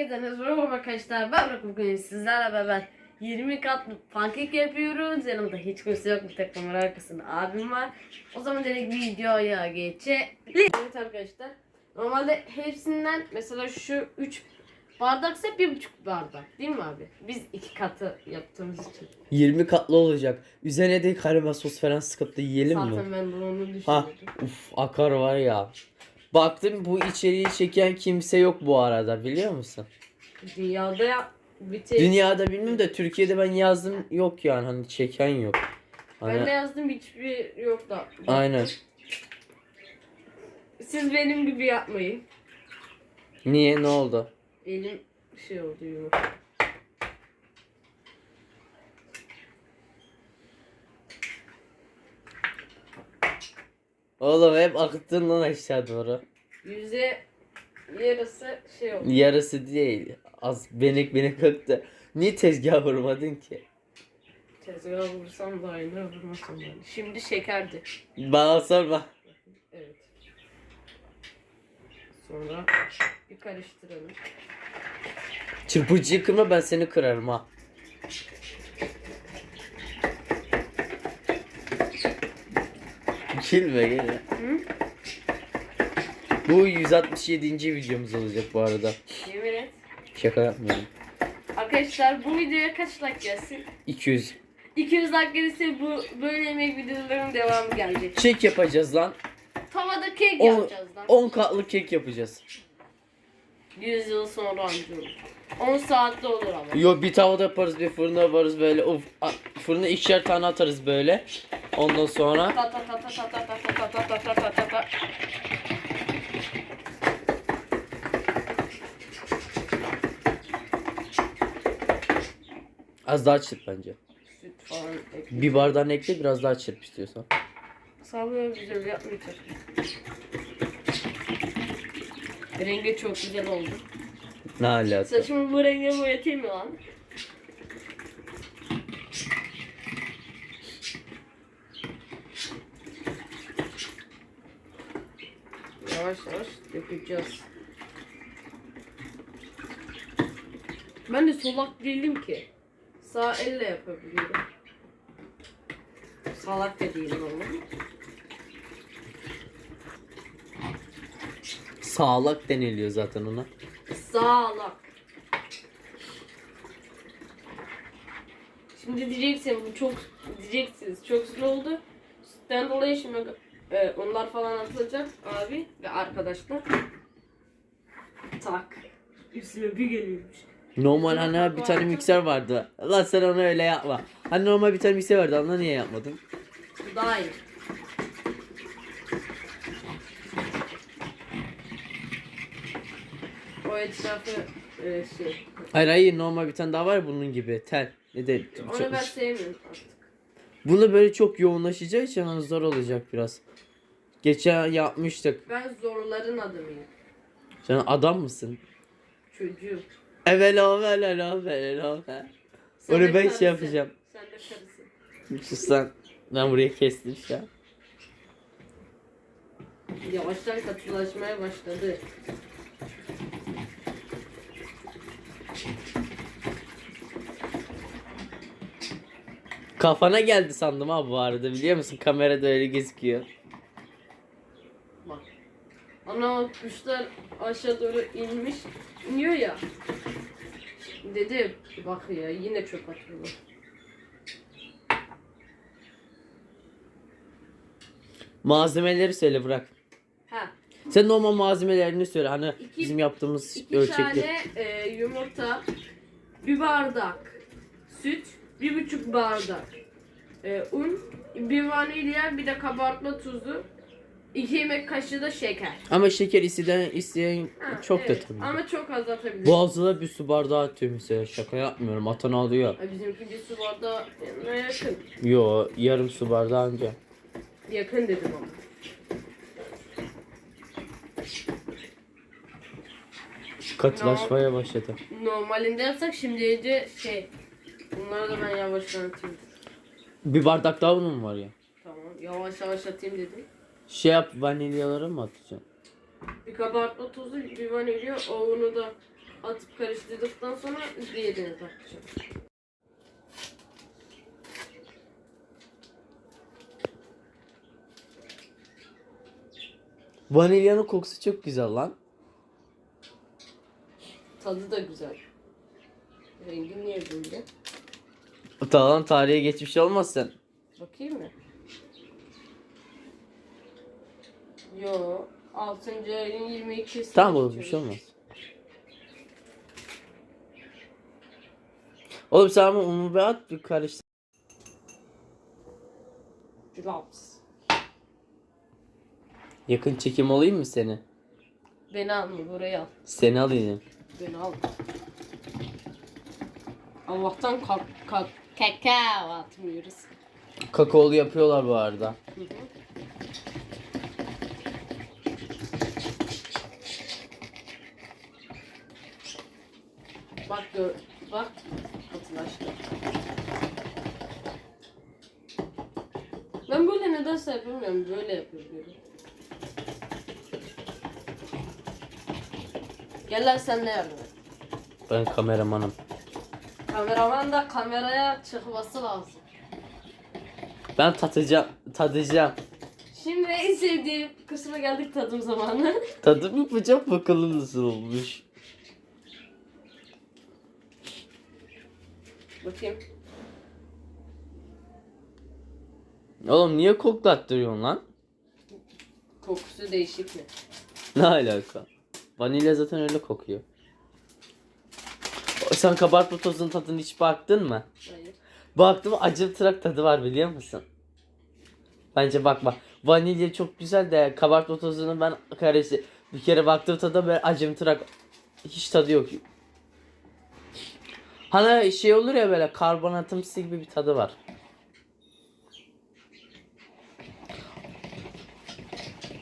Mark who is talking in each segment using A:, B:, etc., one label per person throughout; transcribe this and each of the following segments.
A: Herkese merhaba arkadaşlar. Ben Burak bugün sizlerle beraber 20 katlı pankek yapıyoruz. Yanımda hiç kimse yok. Bir tek kamera arkasında abim var. O zaman direkt videoya geçelim. Evet arkadaşlar. Normalde hepsinden mesela şu 3 bardaksa 1,5 bardak. Değil mi abi? Biz iki katı yaptığımız için.
B: 20 katlı olacak. Üzerine de karma sos falan sıkıp da yiyelim mi?
A: Zaten ben de onu
B: Ha,
A: düşünüyordum.
B: uf akar var ya. Baktım bu içeriği çeken kimse yok bu arada biliyor musun?
A: Dünyada ya bir tek
B: Dünyada bilmiyorum da Türkiye'de ben yazdım yok yani hani çeken yok.
A: ben de
B: Hani,
A: yazdım hiçbir yok da.
B: aynen.
A: Siz benim gibi yapmayın.
B: Niye ne oldu?
A: Elim şey oldu yumuşak.
B: Oğlum hep akıttın lan aşağı doğru.
A: Yüzde yarısı şey oldu.
B: Yarısı değil. Az benek benek aktı. Niye tezgah vurmadın ki?
A: Tezgaha vursam da aynı vurmasam da aynı. Şimdi şekerdi.
B: Bana sorma.
A: Evet. Sonra bir karıştıralım.
B: Çırpıcıyı kırma ben seni kırarım ha. Gülme.
A: Hı?
B: Bu 167. videomuz olacak bu arada.
A: Yemin et.
B: Şaka yapmıyorum.
A: Arkadaşlar bu videoya kaç like gelsin?
B: 200.
A: 200 like gelirse bu böyle yemek videolarının devamı gelecek.
B: Kek yapacağız lan.
A: Tavada kek
B: 10,
A: yapacağız lan.
B: 10 katlı kek yapacağız.
A: 100 yıl sonra anca olur. 10 saatte olur ama.
B: Yo bir tavada yaparız bir fırına yaparız böyle. Of, a- fırına ikişer tane atarız böyle. Ondan sonra
A: Ta ta ta ta ta ta ta ta ta ta ta ta ta ta.
B: az daha çırp bence.
A: Süt falan ekle.
B: Bir bardağını ekle biraz daha çırp istiyorsan.
A: Sağlığı güzel yapmayacak. Rengi çok güzel oldu.
B: Ne alaka?
A: Saçımı bu renge boyatayım mı lan? Yavaş yavaş dökeceğiz. Ben de solak değilim ki. Sağ elle yapabiliyorum. Salak da değilim ama.
B: Sağlak deniliyor zaten ona.
A: Sağlak. Şimdi diyeceksin bu çok diyeceksiniz çok güzel oldu. Sütten dolayı şimdi e, onlar falan atılacak abi ve arkadaşlar. Tak. Üstüne bir geliyormuş.
B: Normal hani bir tane mikser vardı. Lan sen onu öyle yapma. Hani normal bir tane mikser vardı. Anla niye yapmadın?
A: Bu daha iyi. O etrafı e, şey.
B: Hayır hayır normal bir tane daha var ya bunun gibi. Tel. Ne de
A: Onu ben sevmiyorum artık.
B: Bunu böyle çok yoğunlaşacağı için hani zor olacak biraz. Geçen yapmıştık.
A: Ben zorların adamıyım.
B: Sen adam mısın?
A: Çocuğum.
B: Evet o evet o evet o
A: Sen
B: Onu
A: de
B: ben
A: karısı.
B: şey yapacağım.
A: Sen de karısın.
B: Sus lan. Ben buraya kestim şu an.
A: Yavaştan katılaşmaya başladı.
B: Kafana geldi sandım ha bu arada biliyor musun? Kamerada öyle gözüküyor.
A: Bak. Ana kuşlar aşağı doğru inmiş. iniyor ya. Dedi bak ya yine çöp atıyorlar.
B: Malzemeleri söyle bırak.
A: Ha.
B: Sen normal malzemelerini söyle. Hani
A: İki-
B: bizim yaptığımız
A: iki
B: ölçekli.
A: tane e, yumurta, bir bardak süt, bir buçuk bardak e, un, bir vanilya, bir de kabartma tuzu, iki yemek kaşığı da şeker.
B: Ama şeker isteyen, isteyen
A: Ha,
B: çok
A: evet.
B: da tabii.
A: Ama çok az atabiliriz.
B: Boğazına bir su bardağı atıyor mesela. Şaka yapmıyorum. Atan alıyor.
A: Ay, Bizimki bir su bardağı yanına yakın.
B: Yo yarım su bardağı anca.
A: Yakın dedim ama.
B: Katılaşmaya başladı.
A: Normalinde yapsak şimdi iyice şey. Bunları da ben yavaştan atayım.
B: Bir bardak daha unum var ya.
A: Tamam yavaş yavaş atayım dedim.
B: Şey yap vanilyaları mı atacaksın?
A: Bir kabartma tozu, bir vanilya, o unu da atıp karıştırdıktan sonra diğerini takacağım.
B: Vanilyanın kokusu çok güzel lan.
A: Tadı da güzel. Rengi niye böyle?
B: Tamam tarihe geçmiş olmasın.
A: Bakayım mı? Yo. 6. ayın 22'si.
B: Tamam oğlum bir şey olmaz. Oğlum sen ama unu bir at bir karıştır.
A: Drops.
B: Yakın çekim olayım mı seni?
A: Beni alma buraya al.
B: Seni alayım.
A: Beni al. Allah'tan kalk kalk kakao atmıyoruz.
B: Kakaolu yapıyorlar bu arada.
A: Hı hı. Bak gör, bak katılaştı. Ben böyle nedense yapamıyorum, böyle yapıyorum. Gel lan sen de yardım et.
B: Ben kameramanım.
A: Kameraman da kameraya çıkması lazım.
B: Ben tatacağım, tadacağım.
A: Şimdi en sevdiğim kısma geldik tadım zamanı.
B: Tadım yapacağım bakalım nasıl olmuş.
A: Bakayım.
B: Oğlum niye koklattırıyorsun lan?
A: Kokusu değişik mi?
B: Ne alaka? Vanilya zaten öyle kokuyor. Sen kabartma tozunun tadına hiç baktın mı?
A: Hayır.
B: Baktım acımtırak tadı var biliyor musun? Bence bakma. Vanilya çok güzel de kabartma tozunun ben karesi bir kere baktım tadı böyle acımtırak hiç tadı yok. Hani şey olur ya böyle karbonatımsı gibi bir tadı var.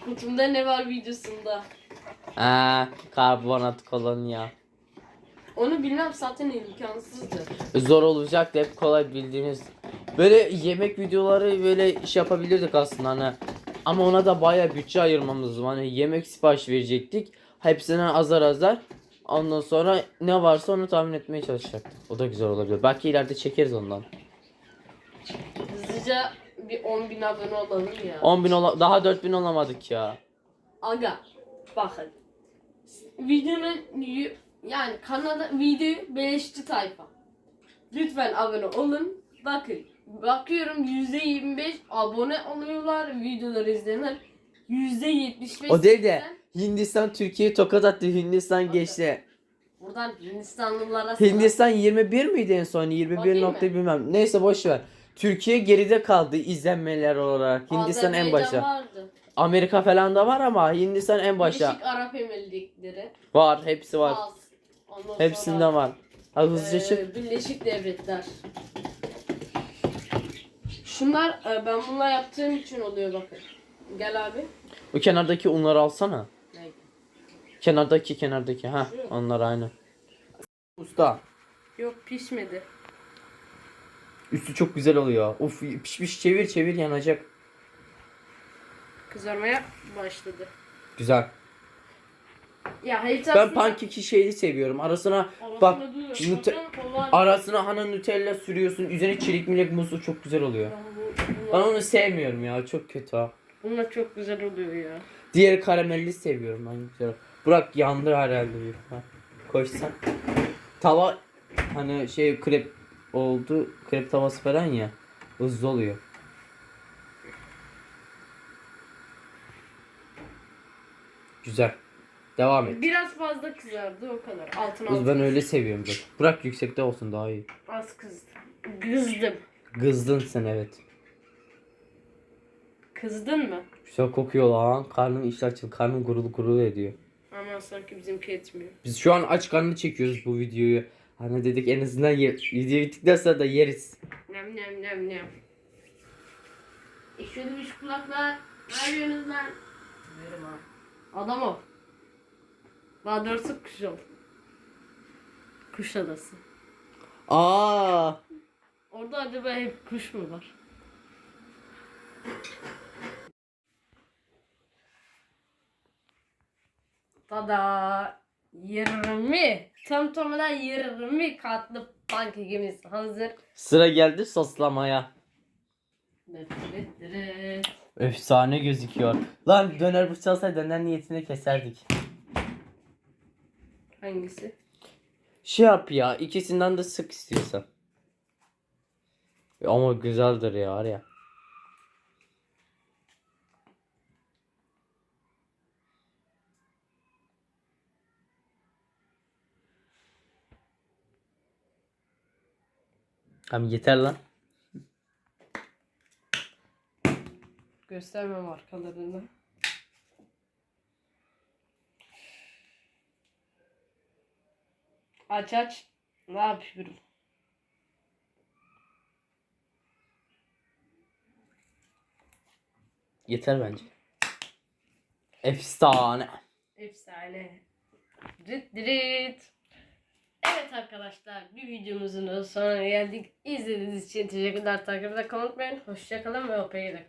A: Kutumda ne var videosunda?
B: Aa, karbonat kolonya.
A: Onu bilmem zaten imkansızdı.
B: Zor olacak da hep kolay bildiğimiz. Böyle yemek videoları böyle iş yapabilirdik aslında hani. Ama ona da baya bütçe ayırmamız lazım. Hani yemek sipariş verecektik. Hepsine azar azar. Ondan sonra ne varsa onu tahmin etmeye çalışacaktık. O da güzel olabilir. Belki ileride çekeriz ondan.
A: Hızlıca bir 10 bin abone olalım ya.
B: 10 bin ola daha 4 bin olamadık ya.
A: Aga bakın. Videonun yani kanalda videoyu beleşçi tayfa. Lütfen abone olun. Bakın bakıyorum %25 abone oluyorlar videoları izlenir. %75
B: O değil de Hindistan Türkiye'yi tokat attı. Hindistan geçti.
A: Buradan Hindistanlılara selam.
B: Hindistan 21 miydi en son? 21
A: Bakayım
B: nokta
A: mı?
B: bilmem. Neyse boş ver. Türkiye geride kaldı izlenmeler olarak. Hindistan en başta.
A: Vardı.
B: Amerika falan da var ama Hindistan en başta.
A: Birleşik Arap Emirlikleri.
B: Var, hepsi var.
A: Fas, ondan
B: Hepsinde
A: sonra,
B: var. Hadi hızlıca çık.
A: e, Birleşik Devletler. Şunlar e, ben bununla yaptığım için oluyor bakın. Gel abi.
B: O kenardaki unları alsana.
A: Neydi?
B: Kenardaki kenardaki. Ha,
A: Şu.
B: onlar aynı. Usta,
A: Yok pişmedi.
B: üstü çok güzel oluyor. Uf, pişmiş çevir çevir yanacak.
A: Kızarmaya başladı.
B: Güzel.
A: Ya hiç
B: Ben
A: aslında-
B: pankeki şeyi seviyorum. Arasına
A: Arasında
B: bak nute-
A: kolay.
B: arasına hani Nutella sürüyorsun. Üzerine çelik milek muzlu çok güzel oluyor.
A: Ya bu-
B: Ben onu sevmiyorum ya. Çok kötü ha.
A: Bunlar çok güzel oluyor ya.
B: Diğeri karamelli seviyorum ben güzel. Burak yandı herhalde büyük ihtimal. Koşsan. Tava hani şey krep oldu. Krep tavası falan ya. Hızlı oluyor. Güzel. Devam et.
A: Biraz fazla kızardı o kadar. Altına
B: Kız ben öyle seviyorum zaten. Bırak yüksekte olsun daha iyi.
A: Az kızdı. Kızdım.
B: Kızdın sen evet.
A: Kızdın mı?
B: Güzel kokuyor lan. Karnım iştah açıldı. Karnım gurulu gurulu ediyor.
A: Ama sanki bizimki etmiyor.
B: Biz şu an aç karnı çekiyoruz bu videoyu. Hani dedik en azından ye- video bittikten sonra da yeriz.
A: Nem nem nem nem. İşledim şu kulaklar. Ne yapıyorsunuz lan? Adam o. Daha doğrusu kuş ol. Kuş adası.
B: Aa,
A: Orada acaba hep kuş mu var? Tada! 20 tam tamına 20 katlı pankekimiz hazır.
B: Sıra geldi soslamaya.
A: Dıt.
B: Efsane gözüküyor. Lan döner bıçağı olsaydı döner niyetine keserdik.
A: Hangisi?
B: Şey yap ya ikisinden de sık istiyorsan. Ama güzeldir ya var ya. Tamam yeter lan.
A: Göstermem arkalarını. Aç aç. Ne yapıyorum?
B: Yeter bence. Efsane.
A: Efsane. Dıt dıt. Evet arkadaşlar bir videomuzun sonuna geldik. İzlediğiniz için teşekkürler. Takipte kalmayı unutmayın. Hoşçakalın ve OP'ye de kalın.